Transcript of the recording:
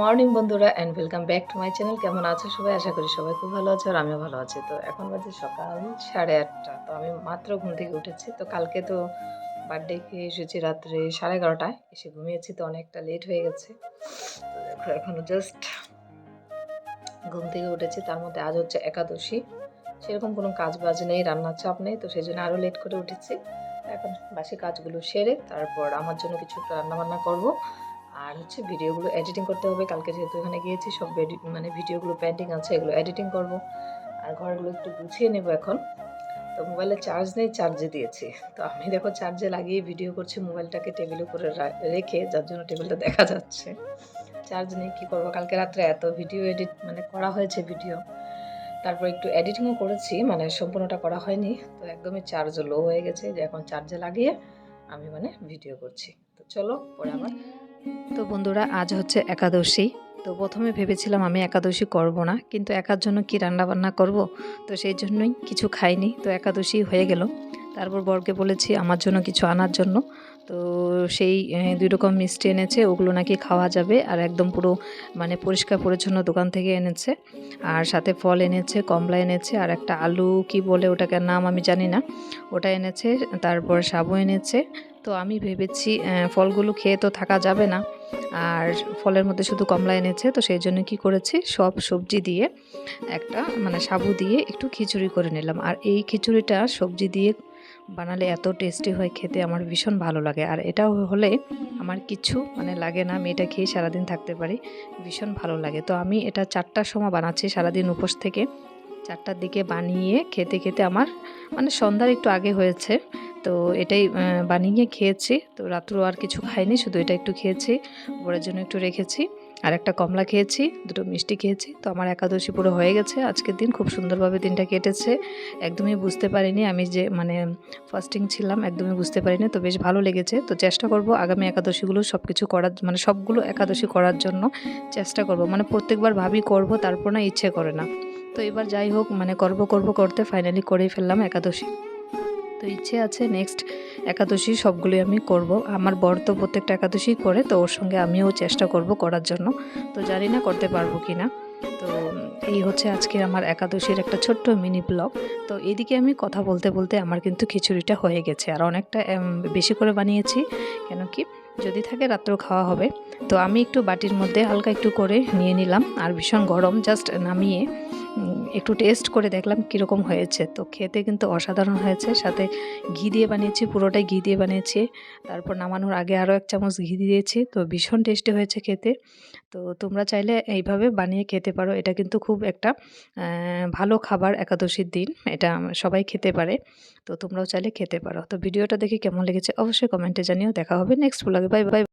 Morning বন্ধুরা and welcome back to my channel কেমন আছো সবাই? আশা করি সবাই খুব ভালো আছে আর আমিও ভালো আছি। তো এখন বাজে সকাল সাড়ে আটটা। তো আমি মাত্র ঘুম থেকে উঠেছি। তো কালকে তো বার্থডে খেয়ে এসেছি রাত্রে সাড়ে এগারোটায়। এসে ঘুমিয়েছি, তো অনেকটা লেট হয়ে গেছে। দেখো এখনও জাস্ট ঘুম থেকে উঠেছি। তার মধ্যে আজ হচ্ছে একাদশী। সেরকম কোনো কাজ বাজ নেই, রান্নার চাপ নেই। তো সেই জন্য আরও লেট করে উঠেছি। এখন বাসি কাজগুলো সেরে তারপর আমার জন্য কিছু রান্নাবান্না করব। আর হচ্ছে ভিডিওগুলো এডিটিং করতে হবে। কালকে যেহেতু এখানে গিয়েছি, সব মানে ভিডিওগুলো পেন্টিং আছে, এগুলো এডিটিং করব। আর ঘরগুলো একটু গুছিয়ে নেব এখন। তো মোবাইলে চার্জ নেই চার্জে দিয়েছি। তো আমি দেখো চার্জে লাগিয়ে ভিডিও করছি মোবাইলটাকে টেবিলের উপরে রেখে, যার জন্য টেবিলটা দেখা যাচ্ছে। চার্জ নেই, কী করব? কালকে রাত্রে এত ভিডিও এডিট মানে করা হয়েছে ভিডিও তারপর একটু এডিটিংও করেছি মানে সম্পূর্ণটা করা হয়নি। তো একদমই চার্জ লো হয়ে গেছে, যে এখন চার্জে লাগিয়ে আমি মানে ভিডিও করছি। তো চলো, পরে আবার তো বন্ধুরা, আজ হচ্ছে একাদশী। তো প্রথমে ভেবেছিলাম আমি একাদশী করব না, কিন্তু একার জন্য কি রান্না বান্না করব? তো সেই জন্যই কিছু খাইনি। তো একাদশী হয়ে গেল। তারপর বরকে বলেছি আমার জন্য কিছু আনার জন্য। তো সেই দুই রকম মিষ্টি এনেছে, ওগুলো নাকি খাওয়া যাবে। আর একদম পুরো মানে পরিষ্কার পরিচ্ছন্ন দোকান থেকে এনেছে। আর সাথে ফল এনেছে, কমলা এনেছে, আর একটা আলু কি বলে ওটাকে নাম আমি জানি না। ওটা এনেছে, তারপর সাবু এনেছে তো আমি ভেবেছি ফলগুলো খেয়ে তো থাকা যাবে না। আর ফলের মধ্যে শুধু কমলা এনেছে, তো সেই জন্য কি করেছি, সব সবজি দিয়ে একটা মানে সাবু দিয়ে একটু খিচুড়ি করে নিলাম। আর এই খিচুড়িটা সবজি দিয়ে বানালে এত টেস্টি হয়, খেতে আমার ভীষণ ভালো লাগে। আর এটাও হলে আমার কিছু মানে লাগে না, আমি এটা খেয়ে সারাদিন থাকতে পারি, ভীষণ ভালো লাগে। তো আমি এটা চারটার সময় বানাচ্ছি সারাদিন উপোস থেকে। চারটার দিকে বানিয়ে খেতে খেতে আমার মানে সন্ধ্যার একটু আগে হয়েছে। তো এটাই বানিয়ে খেয়েছি। তো রাত্র আর কিছু খাইনি, শুধু এটা একটু খেয়েছি বড়ের জন্য একটু রেখেছি। আর একটা কমলা খেয়েছি, দুটো মিষ্টি খেয়েছি। তো আমার একাদশী পুরো হয়ে গেছে। আজকের দিন খুব সুন্দরভাবে দিনটা কেটেছে। একদমই বুঝতে পারিনি আমি যে মানে ফাস্টিং ছিলাম, একদমই বুঝতে পারিনি। তো বেশ ভালো লেগেছে। তো চেষ্টা করব আগামী একাদশীগুলো সব কিছু করার মানে সবগুলো একাদশী করার জন্য চেষ্টা করব। মানে প্রত্যেকবার ভাবি করব, তারপর না ইচ্ছে করে না। তো এবার যাই হোক মানে করব করব, করতে ফাইনালি করেই ফেললাম একাদশী। তো ইচ্ছে আছে নেক্সট একাদশী সবগুলোই আমি করব। আমার বর তো প্রত্যেকটা একাদশী করে, তো ওর সঙ্গে আমিও চেষ্টা করব করার জন্য। তো জানি না করতে পারব কি না তো এই হচ্ছে আজকে আমার একাদশীর একটা ছোট্ট মিনি ব্লগ তো এদিকে আমি কথা বলতে বলতে আমার কিন্তু খিচুড়িটা হয়ে গেছে। আর অনেকটা বেশি করে বানিয়েছি, কেন কি যদি থাকে রাত্রেও খাওয়া হবে। তো আমি একটু বাটির মধ্যে হালকা একটু করে নিয়ে নিলাম। আর ভীষণ গরম জাস্ট নামিয়ে একটু টেস্ট করে দেখলাম কীরকম হয়েছে। তো খেতে কিন্তু অসাধারণ হয়েছে। সাথে ঘি দিয়ে বানিয়েছি, পুরোটাই ঘি দিয়ে বানিয়েছি। তারপর নামানোর আগে আরও এক চামচ ঘি দিয়েছি। তো ভীষণ টেস্টি হয়েছে খেতে। তো তোমরা চাইলে এইভাবে বানিয়ে খেতে পারো। এটা কিন্তু খুব একটা ভালো খাবার একাদশীর দিন। এটা সবাই খেতে পারে। তো তোমরাও চাইলে খেতে পারো। তো ভিডিওটা দেখে কেমন লেগেছে অবশ্যই কমেন্টে জানিও। দেখা হবে নেক্সট ব্লগে বাই বাই